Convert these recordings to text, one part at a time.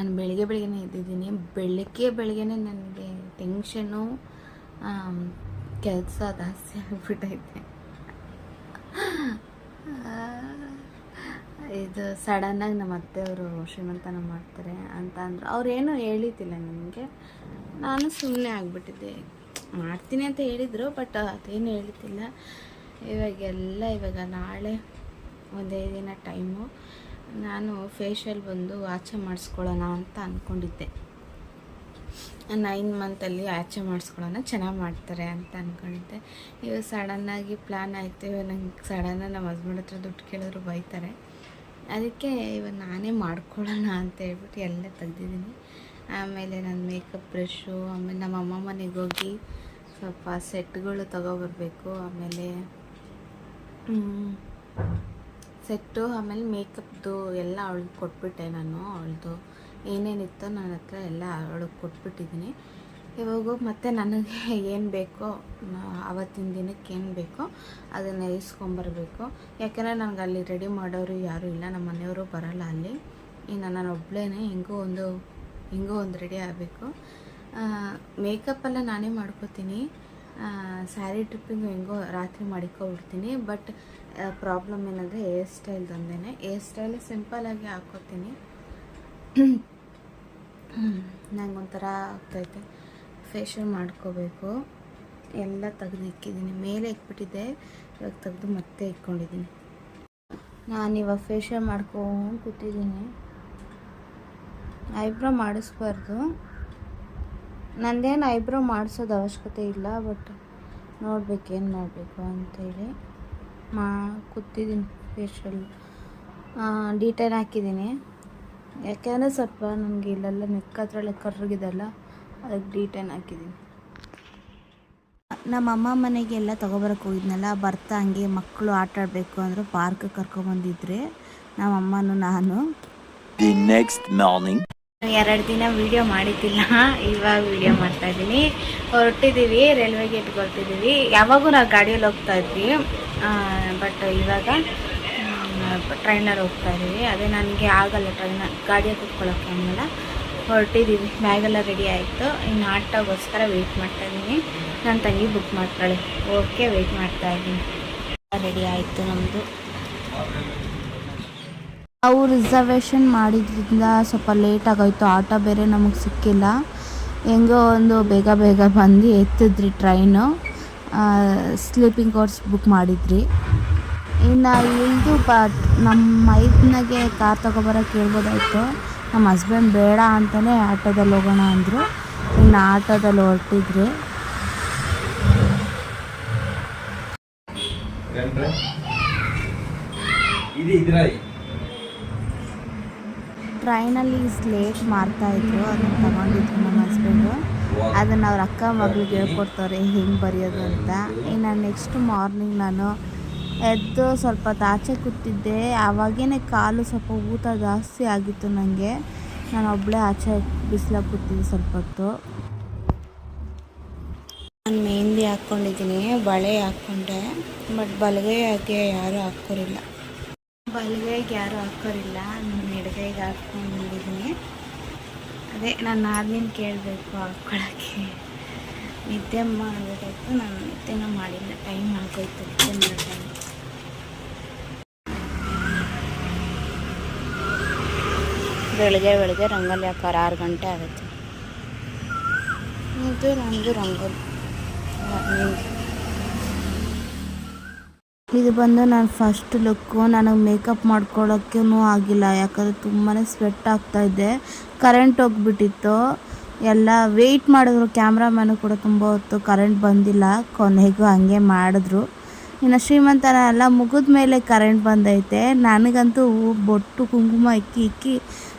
ನಾನು ಬೆಳಿಗ್ಗೆ ಬೆಳಿಗ್ಗೆ ಎದ್ದಿದ್ದೀನಿ. ಬೆಳಗ್ಗೆ ಬೆಳಿಗ್ಗೆ ನನಗೆ ಟೆನ್ಷನ್ನು ಕೆಲಸ ಜಾಸ್ತಿ ಆಗಿಬಿಟ್ಟೈತೆ ಇದು ಸಡನ್ನಾಗಿ ನಮ್ಮ ಅತ್ತೆಯವರು ಶ್ರೀಮಂತನ ಮಾಡ್ತಾರೆ ಅಂತ ಅಂದರು. ಅವ್ರೇನು ಹೇಳಿದ್ದಿಲ್ಲ ನನಗೆ. ನಾನು ಸುಮ್ಮನೆ ಆಗಿಬಿಟ್ಟಿದ್ದೆ. ಮಾಡ್ತೀನಿ ಅಂತ ಹೇಳಿದರು ಬಟ್ ಅದೇನು ಹೇಳಿದ್ದಿಲ್ಲ. ಇವಾಗೆಲ್ಲ ಇವಾಗ ನಾಳೆ ಒಂದೇ ದಿನ ಟೈಮು ನಾನು ಫೇಶಿಯಲ್ ಬಂದು ಆಚೆ ಮಾಡಿಸ್ಕೊಳ್ಳೋಣ ಅಂತ ಅಂದ್ಕೊಂಡಿದ್ದೆ ನೈನ್ ಮಂತಲ್ಲಿ ಆಚೆ ಮಾಡಿಸ್ಕೊಳ್ಳೋಣ, ಚೆನ್ನಾಗಿ ಮಾಡ್ತಾರೆ ಅಂತ ಅಂದ್ಕೊಂಡಿದ್ದೆ ಇವಾಗ ಸಡನ್ನಾಗಿ ಪ್ಲ್ಯಾನ್ ಆಯಿತು, ಇವಾಗ ನಂಗೆ ಸಡನ್ನಾಗಿ ನಮ್ಮ ಹಸ್ಬೆಂಡ್ ಹತ್ರ ದುಡ್ಡು ಕೇಳಿದ್ರು ಬೈತಾರೆ. ಅದಕ್ಕೆ ಇವಾಗ ನಾನೇ ಮಾಡ್ಕೊಳ್ಳೋಣ ಅಂತ ಹೇಳ್ಬಿಟ್ಟು ಎಲ್ಲ ತೆಗ್ದಿದ್ದೀನಿ. ಆಮೇಲೆ ನನ್ನ ಮೇಕಪ್ ಬ್ರಷು ಆಮೇಲೆ ನಮ್ಮ ಅಮ್ಮ ಮನೆಗೆ ಹೋಗಿ ಸ್ವಲ್ಪ ಸೆಟ್ಗಳು ತಗೊಬರ್ಬೇಕು ಆಮೇಲೆ ಸೆಟ್ಟು, ಆಮೇಲೆ ಮೇಕಪ್ದು ಎಲ್ಲ ಅವಳಿಗೆ ಕೊಟ್ಬಿಟ್ಟೆ ನಾನು, ಅವಳದು ಏನೇನಿತ್ತೋ ನನ್ನ ಹತ್ರ ಎಲ್ಲ ಅವಳಿಗೆ ಕೊಟ್ಬಿಟ್ಟಿದ್ದೀನಿ. ಇವಾಗ ಮತ್ತೆ ನನಗೆ ಏನು ಬೇಕೋ, ಅವತ್ತಿನ ದಿನಕ್ಕೆ ಏನು ಬೇಕೋ ಅದನ್ನು ಇಸ್ಕೊಂಬರ್ಬೇಕು. ಯಾಕೆಂದರೆ ನನಗೆ ಅಲ್ಲಿ ರೆಡಿ ಮಾಡೋರು ಯಾರೂ ಇಲ್ಲ, ನಮ್ಮ ಮನೆಯವರು ಬರಲ್ಲ ಅಲ್ಲಿ. ಇನ್ನು ನಾನು ಒಬ್ಬಳೇ ಹೆಂಗೋ ಒಂದು ಹೆಂಗೋ ಒಂದು ರೆಡಿ ಆಗಬೇಕು. ಮೇಕಪ್ಪೆಲ್ಲ ನಾನೇ ಮಾಡ್ಕೋತೀನಿ. ಸ್ಯಾರಿ ಟ್ರಿಪ್ಪಿಂಗು ಹೆಂಗೋ ರಾತ್ರಿ ಮಾಡಿಕೊಬಿಡ್ತೀನಿ ಬಟ್ ಪ್ರಾಬ್ಲಮ್ ಏನಂದರೆ ಹೇರ್ ಸ್ಟೈಲ್ದೊಂದೇ ಹೇರ್ ಸ್ಟೈಲ್ ಸಿಂಪಲಾಗಿ ನಂಗೆ ಒಂಥರ ಆಗ್ತೈತೆ. ಫೇಶಿಯಲ್ ಮಾಡ್ಕೋಬೇಕು. ಎಲ್ಲ ತೆಗೆದು ಇಕ್ಕಿದ್ದೀನಿ. ಮೇಲೆ ಇಕ್ಬಿಟ್ಟಿದ್ದೆ. ಇವಾಗ ತೆಗೆದು ಮತ್ತೆ ಇಟ್ಕೊಂಡಿದ್ದೀನಿ. ನಾನು ಇವಾಗ ಫೇಶಿಯಲ್ ಮಾಡ್ಕೊಂಡು ಕೂತಿದ್ದೀನಿ. ಐಬ್ರೋ ಮಾಡಿಸ್ಬಾರ್ದು. ನಂದೇನು ಐಬ್ರೋ ಮಾಡಿಸೋದು ಅವಶ್ಯಕತೆ ಇಲ್ಲ ಬಟ್ ನೋಡ್ಬೇಕು ಏನು ಮಾಡಬೇಕು ಅಂತೇಳಿ ಮಾ ಕೂತಿದ್ದೀನಿ ಫೇಶಿಯಲ್ ಡೀಟೇಲ್ ಹಾಕಿದ್ದೀನಿ. ಯಾಕೆಂದರೆ ಸ್ವಲ್ಪ ನನಗೆ ಇಲ್ಲೆಲ್ಲ ನೆಕ್ ಹತ್ರಲ್ಲ ಕರ್ರಗಿದೆಲ್ಲ, ಅದಕ್ಕೆ ಡೀಟೇಲ್ ಹಾಕಿದ್ದೀನಿ. ನಮ್ಮ ಅಮ್ಮ ಮನೆಗೆಲ್ಲ ತೊಗೊಬರಕ್ಕೆ ಹೋಗಿದ್ನಲ್ಲ, ಬರ್ತಾ ಹಂಗೆ ಮಕ್ಕಳು ಆಟ ಆಡಬೇಕು ಅಂದರೆ ಪಾರ್ಕ್ ಕರ್ಕೊಂಬಂದಿದ್ರೆ ನಮ್ಮಮ್ಮನೂ ನಾನು. The next morning. ಎರಡು ದಿನ ವಿಡಿಯೋ ಮಾಡಿದ್ದಿಲ್ಲ. ಇವಾಗ ವಿಡಿಯೋ ಮಾಡ್ತಾ ಇದ್ದೀನಿ. ಹೊರಟಿದ್ದೀವಿ ರೈಲ್ವೆ ಗೇಟ್ಗೆ ಹೊರಟಿದ್ದೀವಿ. ಯಾವಾಗೂ ನಾವು ಗಾಡಿಯಲ್ಲಿ ಹೋಗ್ತಾ ಇದ್ವಿ. ಬಟ್ ಇವಾಗ ಟ್ರೈನಲ್ಲಿ ಹೋಗ್ತಾ ಇದ್ದೀವಿ. ಅದೇ ನನಗೆ ಆಗಲ್ಲ ಟ್ರೈನ ಗಾಡಿಯಲ್ಲಿ ಕೂತ್ಕೊಳ್ಳೋಕ್ಕೆ ಆಗಲ್ಲ. ಹೊರಟಿದ್ದೀವಿ. ಬ್ಯಾಗೆಲ್ಲ ರೆಡಿ ಆಯಿತು. ಇನ್ನು ಆಟೋಗೋಸ್ಕರ ವೆಯ್ಟ್ ಮಾಡ್ತಾ ಇದ್ದೀನಿ. ನನ್ನ ತಂಗಿ ಬುಕ್ ಮಾಡ್ತಾಳೆ. ಓಕೆ ವೆಯ್ಟ್ ಮಾಡ್ತಾ ಇದ್ದೀನಿ. ರೆಡಿ ಆಯಿತು ನಮ್ಮದು ನಾವು ರಿಸರ್ವೇಷನ್ ಮಾಡಿದ್ರಿಂದ ಸ್ವಲ್ಪ ಲೇಟ್ ಆಗೋಯ್ತು. ಆಟೋ ಬೇರೆ ನಮಗೆ ಸಿಕ್ಕಿಲ್ಲ. ಹೆಂಗೋ ಒಂದು ಬೇಗ ಬೇಗ ಬಂದು ಎತ್ತಿದ್ರಿ ಟ್ರೈನು ಸ್ಲೀಪಿಂಗ್ ಕೋರ್ಸ್ ಬುಕ್ ಮಾಡಿದ್ರಿ. ಇನ್ನು ಇಳಿದು ಬಟ್ ನಮ್ಮ ಐದನಾಗೆ ಕಾರ್ ತೊಗೊಬರೋಕೆ ಕೇಳ್ಬೋದಾಯಿತು. ನಮ್ಮ ಹಸ್ಬೆಂಡ್ ಬೇಡ ಅಂತಲೇ ಆಟೋದಲ್ಲಿ ಹೋಗೋಣ ಅಂದರು. ಇನ್ನು ಆಟೋದಲ್ಲಿ ಹೊರಟಿದ್ರಿ. ಇದು ಟ್ರೈನಲ್ಲಿ ಸ್ಲೇಟ್ ಮಾಡ್ತಾಯಿದ್ರು ಅದನ್ನು ತಗೊಂಡಿದ್ರು ನಮ್ಮ ಹಸ್ಬೆಂಡು ಅದನ್ನು ಅವ್ರ ಅಕ್ಕ ಮಗಳಿಗೆ ಹೇಳ್ಕೊಡ್ತಾರೆ ಹೆಂಗೆ ಬರೆಯೋದು ಅಂತ. ಇನ್ನು ನೆಕ್ಸ್ಟ್ ಮಾರ್ನಿಂಗ್ ನಾನು ಎದ್ದು ಸ್ವಲ್ಪ ತಾಚೆ ಕೂತಿದ್ದೆ. ಆವಾಗೇನೆ ಕಾಲು ಸ್ವಲ್ಪ ಊತ ಜಾಸ್ತಿ ಆಗಿತ್ತು ನನಗೆ ನಾನು ಒಬ್ಬಳೇ ಆಚೆ ಬಿಸಿಲಾಗಿ ಕೂತಿದ್ದೆ ಸ್ವಲ್ಪ ಹೊತ್ತು. ನಾನು ಮೆಹಂದಿ ಹಾಕ್ಕೊಂಡಿದ್ದೀನಿ ಬಳೆ ಹಾಕ್ಕೊಂಡೆ ಬಟ್ ಬಲಗೈಗೆ ಯಾರೂ ಹಾಕ್ಕೋರಿಲ್ಲ. ಬಲಗೈಗೆ ಯಾರೂ ಹಾಕೋರಿಲ್ಲ, ನಾನು ಎಡಗೈಗೆ ಹಾಕ್ಕೊಂಡಿದ್ದೀನಿ ಅದೇ ನಾನು ಆದ್ಮೇಲೆ ಕೇಳಬೇಕು ಹಾಕ್ಕೊಳ್ಳೋಕ್ಕೆ ನಿದ್ದೆ ಮಾಡಬೇಕಾಯ್ತು ನಾನು ನಿದ್ದೆನೂ ಮಾಡಿಲ್ಲ, ಟೈಮ್ ಆಗೋಯ್ತು ನಿದ್ದೆ ಮಾಡೋ ಬೆಳಗ್ಗೆ ಬೆಳಗ್ಗೆ ರಂಗೋಲಿ ಹಾಕೋರು ಆರು ಗಂಟೆ ಆಗುತ್ತೆ. ಇದು ನಮ್ಮದು ರಂಗೋಲಿ. ಇದು ಬಂದು ನನ್ನ ಫಸ್ಟ್ ಲುಕ್ಕು ನನಗೆ ಮೇಕಪ್ ಮಾಡ್ಕೊಳ್ಳೋಕ್ಕೂ ಆಗಿಲ್ಲ. ಯಾಕಂದರೆ ತುಂಬಾ ಸ್ವೆಟ್ ಆಗ್ತಾ ಇದೆ. ಕರೆಂಟ್ ಹೋಗ್ಬಿಟ್ಟಿತ್ತು. ಎಲ್ಲ ವೆಯ್ಟ್ ಮಾಡಿದ್ರು. ಕ್ಯಾಮ್ರಾಮ್ಯಾನು ಕೂಡ ತುಂಬ ಹೊತ್ತು ಕರೆಂಟ್ ಬಂದಿಲ್ಲ. ಕೊನೆಗೂ ಹಂಗೆ ಮಾಡಿದ್ರು. ಇನ್ನು ಶ್ರೀಮಂತನ ಎಲ್ಲ ಮುಗಿದ ಮೇಲೆ ಕರೆಂಟ್ ಬಂದೈತೆ. ನನಗಂತೂ ಬೊಟ್ಟು ಕುಂಕುಮ ಇಕ್ಕಿ ಇಕ್ಕಿ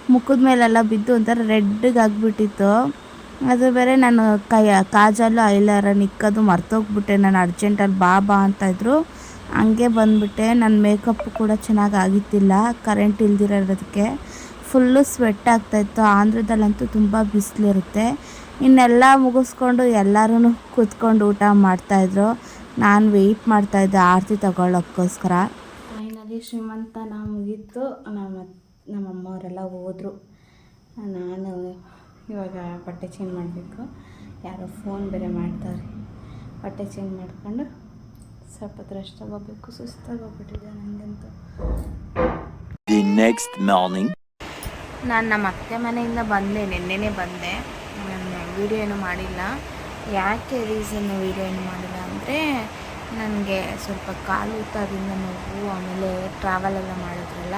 ಮುಖದ ಮೇಲೆಲ್ಲ ಬಿದ್ದು ಒಂಥರ ರೆಡ್ಗೆ ಆಗಿಬಿಟ್ಟಿತ್ತು. ಅದು ಬೇರೆ ನಾನು ಕೈ, ಕಾಜಲ್ಲು ಐಲರ ಇಕ್ಕೋದು ಮರ್ತೋಗ್ಬಿಟ್ಟೆ. ನಾನು ಅರ್ಜೆಂಟಲ್ಲಿ ಬಾ ಬಾ ಅಂತ ಇದ್ರು. ಹಂಗೆ ಬಂದ್ಬಿಟ್ಟೆ. ನನ್ನ ಮೇಕಪ್ ಕೂಡ ಚೆನ್ನಾಗಿ ಆಗಿತ್ತಿಲ್ಲ ಕರೆಂಟ್ ಇಲ್ದಿರೋದಕ್ಕೆ ಫುಲ್ಲು ಸ್ವೆಟ್ ಆಗ್ತಾಯಿತ್ತು ಆಂಧ್ರದಲ್ಲಂತೂ ತುಂಬ ಬಿಸಿಲಿರುತ್ತೆ. ಇನ್ನೆಲ್ಲ ಮುಗಿಸ್ಕೊಂಡು ಎಲ್ಲರೂ ಕೂತ್ಕೊಂಡು ಊಟ ಮಾಡ್ತಾಯಿದ್ರು ನಾನು ವೆಯ್ಟ್ ಮಾಡ್ತಾಯಿದ್ದೆ ಆರತಿ ತಗೊಳ್ಳೋಕ್ಕೋಸ್ಕರ. ಫೈನಲಿ ಶ್ರೀಮಂತನ ಮುಗೀತು. ನಮ್ಮ ನಮ್ಮಮ್ಮವರೆಲ್ಲ ಹೋದರು. ನಾನು ಇವಾಗ ಬಟ್ಟೆ ಚೇಂಜ್ ಮಾಡಬೇಕು. ಯಾರೋ ಫೋನ್ ಬೇರೆ ಮಾಡ್ತಾರೆ. ಬಟ್ಟೆ ಚೇಂಜ್ ಮಾಡ್ಕೊಂಡು ಸ್ವಲ್ಪ ರೆಸ್ಟ್ ತಗೋಬೇಕು ಸುಸ್ತಾಗಿ ಹೋಗ್ಬಿಟ್ಟಿದೆ ನನಗಂತೂ ದಿ ನೆಕ್ಸ್ಟ್ ಮಾರ್ನಿಂಗ್ ನಾನು ನಮ್ಮ ಅತ್ತೆ ಮನೆಯಿಂದ ಬಂದೆ, ನಿನ್ನೆನೇ ಬಂದೆ. ನಾನು ವೀಡಿಯೋ ಏನು ಮಾಡಿಲ್ಲ. ಯಾಕೆ ರೀಸನ್ ವೀಡಿಯೋ ಏನು ಮಾಡಿಲ್ಲ ಅಂದರೆ, ನನಗೆ ಸ್ವಲ್ಪ ಕಾಲು ಊತದಿಂದ ನೋವು, ಆಮೇಲೆ ಟ್ರಾವೆಲ್ ಎಲ್ಲ ಮಾಡಿದ್ರಲ್ಲ.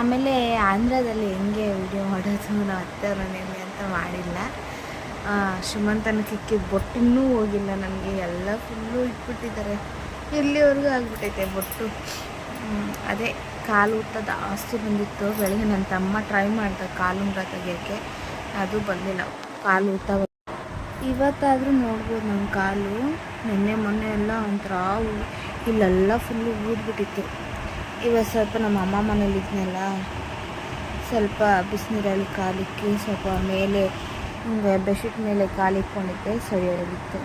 ಆಮೇಲೆ ಆಂಧ್ರದಲ್ಲಿ ಹೆಂಗೆ ವೀಡಿಯೋ ಮಾಡೋದು ನಮ್ಮ ಅತ್ತೆ ಮನೆಯಲ್ಲಿ ಅಂತ ಮಾಡಿಲ್ಲ. ಶ್ರೀಮಂತನ ಸುಮಂತನ ಕಿಕ್ಕಿ ಬೊಟ್ಟಿನ್ನೂ ಹೋಗಿಲ್ಲ ನನಗೆ. ಎಲ್ಲ ಫುಲ್ಲು ಇಟ್ಬಿಟ್ಟಿದ್ದಾರೆ. ಎಲ್ಲಿವರೆಗೂ ಆಗ್ಬಿಟ್ಟೈತೆ ಬೊಟ್ಟು. ಅದೇ ಕಾಲು ಊತ ಜಾಸ್ತಿ ಬಂದಿತ್ತು. ಬೆಳಗ್ಗೆ ನನ್ನ ತಮ್ಮ ಟ್ರೈ ಮಾಡಿದೆ ಕಾಲು ಉಂಗ್ರ ತೆಗಿಯೋಕ್ಕೆ. ಅದು ಬಂದಿಲ್ಲ. ಕಾಲು ಊತ ಇವತ್ತಾದರೂ ನೋಡ್ಬೋದು ನಮ್ಮ ಕಾಲು. ನಿನ್ನೆ ಮೊನ್ನೆ ಎಲ್ಲ ಒಂಥರ ಇಲ್ಲೆಲ್ಲ ಫುಲ್ಲು ಊದ್ಬಿಟ್ಟಿತ್ತು. ಇವತ್ತು ಸ್ವಲ್ಪ ನಮ್ಮ ಅಮ್ಮ ಮನೇಲಿ ಇದ್ನಲ್ಲ ಸ್ವಲ್ಪ ಬಿಸಿನೀರಲ್ಲಿ ಕಾಲಿಕ್ಕಿ, ಸ್ವಲ್ಪ ಮೇಲೆ ಬೆಡ್ಶೀಟ್ ಮೇಲೆ ಕಾಲಿಕ್ಕೊಂಡಿದ್ದೆ ಸರಿ ಹೋಗಿತ್ತು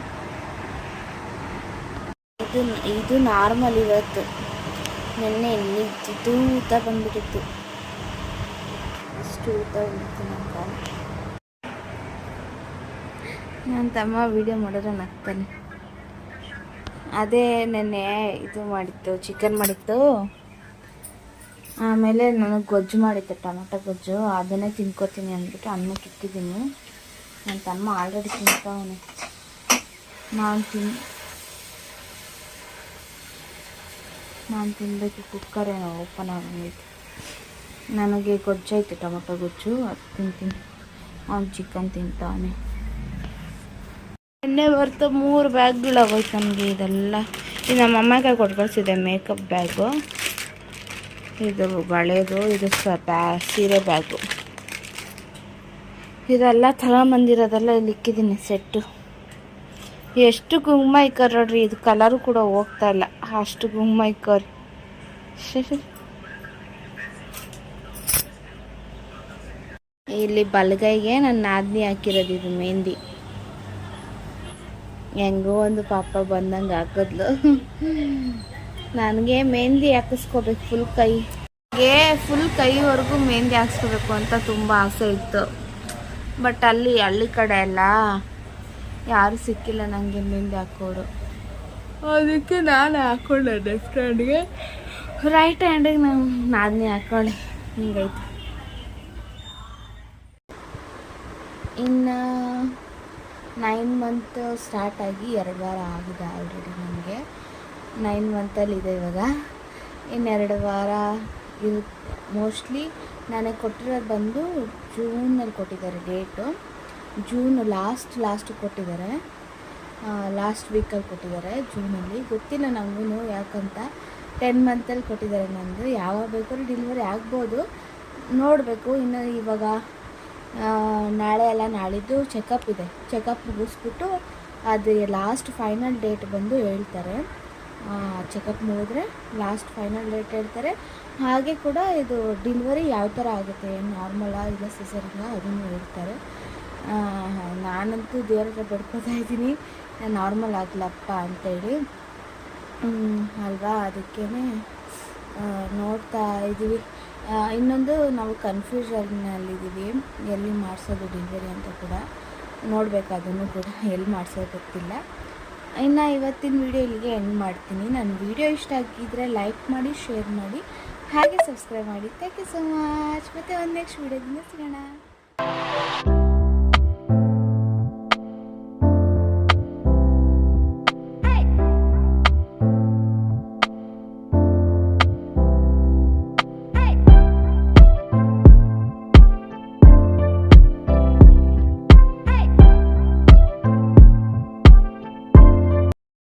ಇದು ಇದು ನಾರ್ಮಲ್ ಇವತ್ತು. ನೆನ್ನೆ ಇಲ್ಲಿ ಇದ್ದಿದ್ದು ಊತ ಬಂದ್ಬಿಟ್ಟಿತ್ತು. ಅಷ್ಟು ಊತ ಬಂದಿತ್ತು ನನ್ನ ನನ್ನ ತಮ್ಮ ವಿಡಿಯೋ ಮಾಡಿದ್ರೆ ನಗ್ತಾನೆ ಅದೇ ನೆನ್ನೆ ಇದು ಮಾಡಿತ್ತು ಚಿಕನ್ ಮಾಡಿತ್ತು. ಆಮೇಲೆ ನನಗೆ ಗೊಜ್ಜು ಮಾಡಿತ್ತು ಟೊಮೆಟೊ ಗೊಜ್ಜು. ಅದನ್ನೇ ತಿನ್ಕೋತೀನಿ ಅಂದ್ಬಿಟ್ಟು ಅನ್ನಕ್ಕೆ ಇಟ್ಟಿದ್ದೀನಿ. ನನ್ನ ತಮ್ಮ ಆಲ್ರೆಡಿ ತಿಂತಾವನೆ. ನಾನು ತಿನ್ ನಾನು ತಿನ್ನಬೇಕು ಕುಕ್ಕರ್ ಏನೋ ಓಪನ್ ಆಗಂಗೈತೆ. ನನಗೆ ಗೊಜ್ಜೈತೆ ಟೊಮೊಟೊ ಗೊಜ್ಜು, ಅದು ತಿಂತೀನಿ. ಅವ್ನು ಚಿಕನ್ ತಿಂತಾನೆ. ಎಣ್ಣೆ ಬರ್ತಾ ಮೂರು ಬ್ಯಾಗ್ಗಳು ಆಗೋಯ್ತು ನನಗೆ ಇದೆಲ್ಲ. ಇದು ನಮ್ಮ ಅಮ್ಮಗೆ ಕೊಟ್ಟು ಕಳಿಸಿದೆ ಮೇಕಪ್ ಬ್ಯಾಗು ಇದು ಬಳೆದು, ಇದು ಸ ಬ್ಯಾ, ಸೀರೆ ಬ್ಯಾಗು ಇದೆಲ್ಲ ತಗೊಂಬಂದಿರೋದೆಲ್ಲ ಇಲ್ಲಿ ಇಕ್ಕಿದ್ದೀನಿ ಸೆಟ್ಟು ಎಷ್ಟು ಗುಮ್ಮ ಇಕ್ಕರ್ ನೋಡ್ರಿ, ಇದು ಕಲರು ಕೂಡ ಹೋಗ್ತಾ ಇಲ್ಲ. ಅಷ್ಟು ಗುಮ್ಮ ಇಕ್ಕರ್. ಇಲ್ಲಿ ಬಲಗೈಗೆ ನನ್ನ ನಾದ್ನಿ ಹಾಕಿರೋದು, ಇದು ಮೆಹಂದಿ ಹೆಂಗೋ ಒಂದು ಪಾಪ ಬಂದಂಗೆ ಹಾಕಿದ್ಲು. ನನಗೆ ಮೆಹಂದಿ ಹಾಕಿಸ್ಕೋಬೇಕು ಫುಲ್ ಕೈ. ಫುಲ್ ಕೈವರೆಗೂ ಮೆಹಂದಿ ಹಾಕ್ಸ್ಕೋಬೇಕು ಅಂತ ತುಂಬ ಆಸೆ ಇತ್ತು. ಬಟ್ ಅಲ್ಲಿ ಹಳ್ಳಿ ಕಡೆ ಎಲ್ಲ ಯಾರು ಸಿಕ್ಕಿಲ್ಲ ನನಗೆ ಮೆಹಂದಿ ಹಾಕೋರು ಅದಕ್ಕೆ ನಾನು ಹಾಕೊಂಡೆ ಲೆಫ್ಟ್ ಹ್ಯಾಂಡ್ಗೆ ರೈಟ್ ಹ್ಯಾಂಡಿಗೆ ನಾನು ನಾದನೇ ಹಾಕೊಳ್ಳಿ ಹಿಂಗೈತೆ. ಇನ್ನು ನೈನ್ ಮಂತ್ ಸ್ಟಾರ್ಟ್ ಆಗಿ ಎರಡು ವಾರ ಆಗಿದೆ ಆಲ್ರೆಡಿ ನನಗೆ ನೈನ್ ಮಂತಲ್ಲಿ ಇದೆ ಇವಾಗ. ಇನ್ನೆರಡು ವಾರ ಇರುತ್ತೆ. ಮೋಸ್ಟ್ಲಿ ನನಗೆ ಕೊಟ್ಟಿರೋದು ಬಂದು ಜೂನಲ್ಲಿ ಕೊಟ್ಟಿದ್ದಾರೆ ಡೇಟು ಜೂನ್ ಲಾಸ್ಟ್ ಲಾಸ್ಟ್ ಕೊಟ್ಟಿದ್ದಾರೆ. ಲಾಸ್ಟ್ ವೀಕಲ್ಲಿ ಕೊಟ್ಟಿದ್ದಾರೆ ಜೂನಲ್ಲಿ ಗೊತ್ತಿಲ್ಲ ನನಗೂ ಯಾಕಂತ. ಟೆನ್ ಮಂತಲ್ಲಿ ಕೊಟ್ಟಿದ್ದಾರೆ ನಂದು ಯಾವಾಗ ಬೇಕಾದ್ರೂ ಡೆಲಿವರಿ ಆಗ್ಬೋದು. ನೋಡಬೇಕು. ಇನ್ನು ಇವಾಗ ನಾಳೆ ಎಲ್ಲ ನಾಳಿದ್ದು ಚೆಕಪ್ ಇದೆ. ಚೆಕಪ್ ಮುಗಿಸ್ಬಿಟ್ಟು ಅದು ಲಾಸ್ಟ್ ಫೈನಲ್ ಡೇಟ್ ಬಂದು ಹೇಳ್ತಾರೆ. ಚೆಕಪ್ ಮುಗಿದ್ರೆ ಲಾಸ್ಟ್ ಫೈನಲ್ ಡೇಟ್ ಹೇಳ್ತಾರೆ. ಹಾಗೆ ಕೂಡ ಇದು ಡೆಲಿವರಿ ಯಾವ ಥರ ಆಗುತ್ತೆ ನಾರ್ಮಲಾ ಇಲ್ಲ ಸಿಸರಿಂಗ ಅದನ್ನು ಹೇಳ್ತಾರೆ. ನಾನಂತೂ ದೇವ್ರ ಹತ್ರ ಬೇಡ್ಕೊತಾ ಇದ್ದೀನಿ. ನಾರ್ಮಲ್ ಆಗಲಪ್ಪ ಅಂತೇಳಿ. ಅಲ್ವಾ? ಅದಕ್ಕೇ ನೋಡ್ತಾ ಇದ್ದೀವಿ. ಇನ್ನೊಂದು ನಾವು ಕನ್ಫ್ಯೂಷನ್ನಲ್ಲಿದ್ದೀವಿ ಎಲ್ಲಿ ಮಾಡಿಸೋದು ಡಿಲಿವರಿ ಅಂತ ಕೂಡ ನೋಡಬೇಕು. ಅದನ್ನು ಕೂಡ ಎಲ್ಲಿ ಮಾಡಿಸೋದು ಗೊತ್ತಿಲ್ಲ. ಇನ್ನು ಇವತ್ತಿನ ವಿಡಿಯೋ ಇಲ್ಲಿಗೆ ಎಂಡ್ ಮಾಡ್ತೀನಿ. ನನ್ನ ವಿಡಿಯೋ ಇಷ್ಟ ಆಗಿದ್ದರೆ ಲೈಕ್ ಮಾಡಿ ಶೇರ್ ಮಾಡಿ. ಹಾಗೆ ಸಬ್ಸ್ಕ್ರೈಬ್ ಮಾಡಿ. ಥ್ಯಾಂಕ್ ಯು ಸೊ ಮಚ್ ಮತ್ತು ಒಂದು ನೆಕ್ಸ್ಟ್ ವಿಡಿಯೋದಿಂದ ಸಿಗೋಣ.